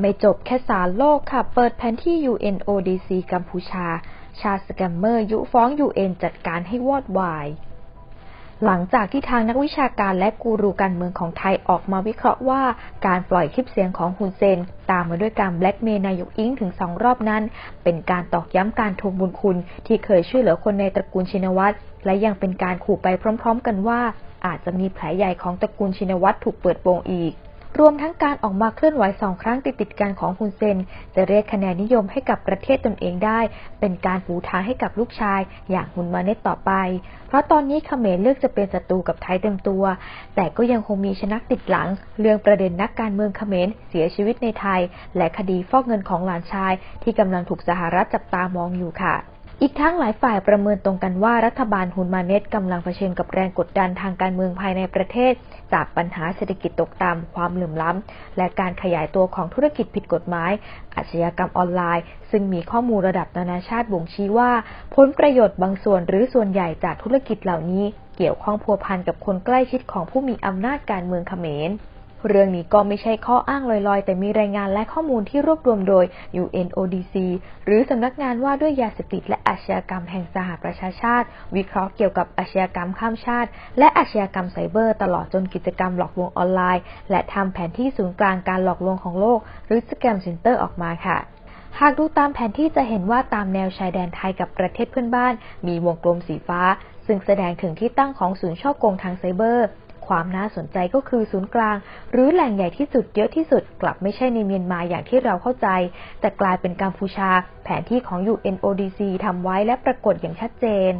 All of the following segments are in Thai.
ไม่จบแค่สารโลกค่ะ เปิดแผนที่ UNODC กัมพูชา ชาสแกมเมอร์ ยุฟ้อง UN จัดการให้วอดวาย หลังจากที่ทางนักวิชาการและกูรูการเมืองของไทยออกมาวิเคราะห์ว่า การปล่อยคลิปเสียงของฮุนเซน ตามมาด้วยการแบล็กเมย์นายกอิงถึงสองรอบนั้น เป็นการตอกย้ำการทวงบุญคุณ ที่เคยช่วยเหลือคนในตระกูลชินวัตรและยังเป็นการขู่ไปพร้อม ๆ กันว่า อาจจะมีแผลใหญ่ของตระกูลชินวัตรถูกเปิดโปงอีก รวมทั้งการออกมาเคลื่อนไหวสองครั้งติดติดกันของฮุนเซน จะเรียกคะแนนนิยมให้กับประเทศตนเองได้ เป็นการปูทางให้กับลูกชาย อย่างฮุนมาเนตต่อไป เพราะตอนนี้เขมรเลือกจะเป็นศัตรูกับไทยเต็มตัว แต่ก็ยังคงมีชนักติดหลัง เรื่องประเด็นนักการเมืองเขมรเสียชีวิตในไทย และคดีฟอกเงินของหลานชาย ที่กำลังถูกสหรัฐจับตามองอยู่ค่ะ อีกทั้งหลายฝ่ายประเมินตรงกันว่ารัฐบาลฮุนมาเนตกำลังเผชิญกับแรงกดดันทางการเมืองภายในประเทศ จากปัญหาเศรษฐกิจตกต่ำความเหลื่อมล้ำ และการขยายตัวของธุรกิจผิดกฎหมาย อาชญากรรมออนไลน์ ซึ่งมีข้อมูลระดับนานาชาติบ่งชี้ว่า ผลประโยชน์บางส่วนหรือส่วนใหญ่จากธุรกิจเหล่านี้ เกี่ยวข้องพัวพันกับคนใกล้ชิดของผู้มีอำนาจการเมืองเขมร เรื่องนี้ก็ไม่ใช่ข้ออ้างลอยๆ แต่มีรายงานและข้อมูลที่รวบรวมโดย UNODC หรือสำนักงานว่าด้วยยาเสพติดและอาชญากรรมแห่งสหประชาชาติ วิเคราะห์เกี่ยวกับอาชญากรรมข้ามชาติ และอาชญากรรมไซเบอร์ ตลอดจนกิจกรรมหลอกลวงออนไลน์ และทำแผนที่ศูนย์กลางการหลอกลวงของโลก หรือสแกมเซ็นเตอร์ออกมาค่ะหากดูตามแผนที่จะเห็นว่าตามแนวชายแดนไทยกับประเทศเพื่อนบ้าน มีวงกลมสีฟ้า ซึ่งแสดงถึงที่ตั้งของศูนย์ช่อโกงทางไซเบอร์ ความน่าสนใจก็คือศูนย์กลาง หรือแหล่งใหญ่ที่สุดเยอะที่สุดกลับไม่ใช่ในเมียนมาอย่างที่เราเข้าใจ แต่กลายเป็นกัมพูชา แผนที่ของ UNODC ทำไว้และปรากฏอย่างชัดเจน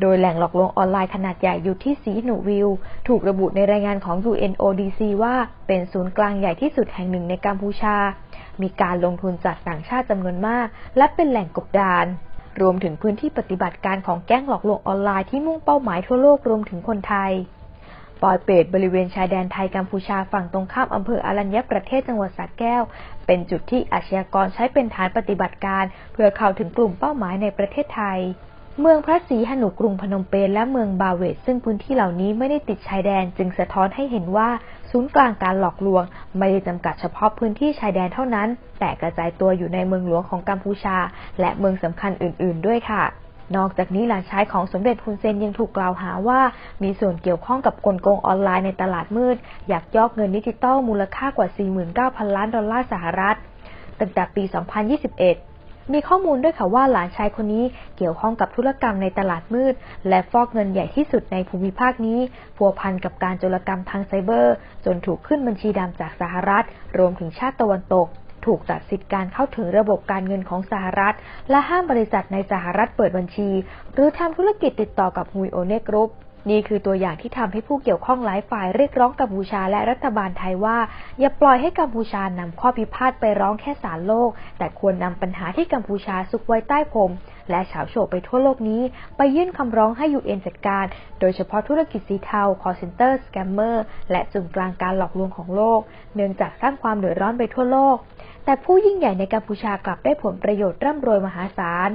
โดยแหล่งหลอกลวงออนไลน์ขนาดใหญ่อยู่ที่สีหนูวิว ถูกระบุในรายงานของ UNODC ว่าเป็นศูนย์กลางใหญ่ที่สุดแห่งหนึ่งในกัมพูชา มีการลงทุนจากต่างชาติจำนวนมาก และเป็นแหล่งกบดาน รวมถึงพื้นที่ปฏิบัติการของแก๊งหลอกลวงออนไลน์ที่มุ่งเป้าหมายทั่วโลกรวมถึงคนไทย ปอยเปตบริเวณชายแดนไทยกัมพูชาฝั่งตรงข้ามอำเภออารัญญประเทศจังหวัดสระแก้ว เป็นจุดที่อาชญากรใช้เป็นฐานปฏิบัติการ เพื่อเข้าถึงกลุ่มเป้าหมายในประเทศไทย เมืองพระศรีหนุกรุงพนมเปญและเมืองบาเวตซึ่งพื้นที่เหล่านี้ไม่ได้ติดชายแดนจึงสะท้อนให้เห็นว่าศูนย์กลางการหลอกลวง ไม่ได้จำกัดเฉพาะพื้นที่ชายแดนเท่านั้น แต่กระจายตัวอยู่ในเมืองหลวงของกัมพูชา และเมืองสำคัญอื่น ๆ ด้วยค่ะ นอกจากนี้หลานชายของสมเด็จฮุนเซนยังถูกกล่าวหาว่า มีส่วนเกี่ยวข้องกับกลโกงออนไลน์ในตลาดมืด อยากยอกเงินดิจิตอลมูลค่ากว่า 49,000 ล้านดอลลาร์สหรัฐ ตั้งแต่ปี 2021 มีข้อมูลด้วยค่ะว่าหลานชายคนนี้เกี่ยวข้องกับธุรกรรมในตลาดมืด และฟอกเงินใหญ่ที่สุดในภูมิภาคนี้พัวพันกับการโจรกรรมทางไซเบอร์ จนถูกขึ้นบัญชีดำจากสหรัฐ รวมถึงชาติตะวันตก ถูกตัดสิทธิการเข้าถึงระบบการเงินของสหรัฐ และห้ามบริษัทในสหรัฐเปิดบัญชี หรือทำธุรกิจติดต่อกับฮุยโอเนกรุ๊ปนี่คือตัวอย่างที่ทำให้ผู้เกี่ยวข้องหลายฝ่ายเรียกร้องกัมพูชาและรัฐบาลไทยว่า อย่าปล่อยให้กัมพูชานำข้อพิพาทไปร้องแค่ศาลโลก แต่ควรนำปัญหาที่กัมพูชาซุกไว้ใต้ผม และชาวโฉบไปทั่วโลกนี้ ไปยื่นคำร้องให้ยูเอ็นจัดการ โดยเฉพาะธุรกิจสีเทาคอร์เซนเตอร์สแกมเมอร์และจุดกลางการหลอกลวงของโลก เนื่องจากสร้างความเดือดร้อนไปทั่วโลก แต่ผู้ยิ่งใหญ่ในกัมพูชากลับได้ผลประโยชน์ร่ำรวยมหาศาล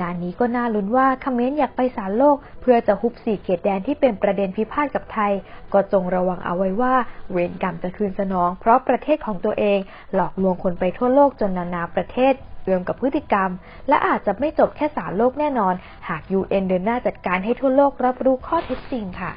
งานนี้ก็น่าลุ้นว่าคอมเมนอยากไปสารโลก เพื่อจะฮุบสี่เขตแดนที่เป็นประเด็นพิพาทกับไทย ก็จงระวังเอาไว้ว่า เวรกรรมจะคืนสนอง เพราะประเทศของตัวเอง หลอกลวงคนไปทั่วโลกจนนานาประเทศเอื้อมกับพฤติกรรม และอาจจะไม่จบแค่สารโลกแน่นอน หาก UN เดินหน้าจัดการให้ทั่วโลกรับรู้ข้อเท็จจริงค่ะ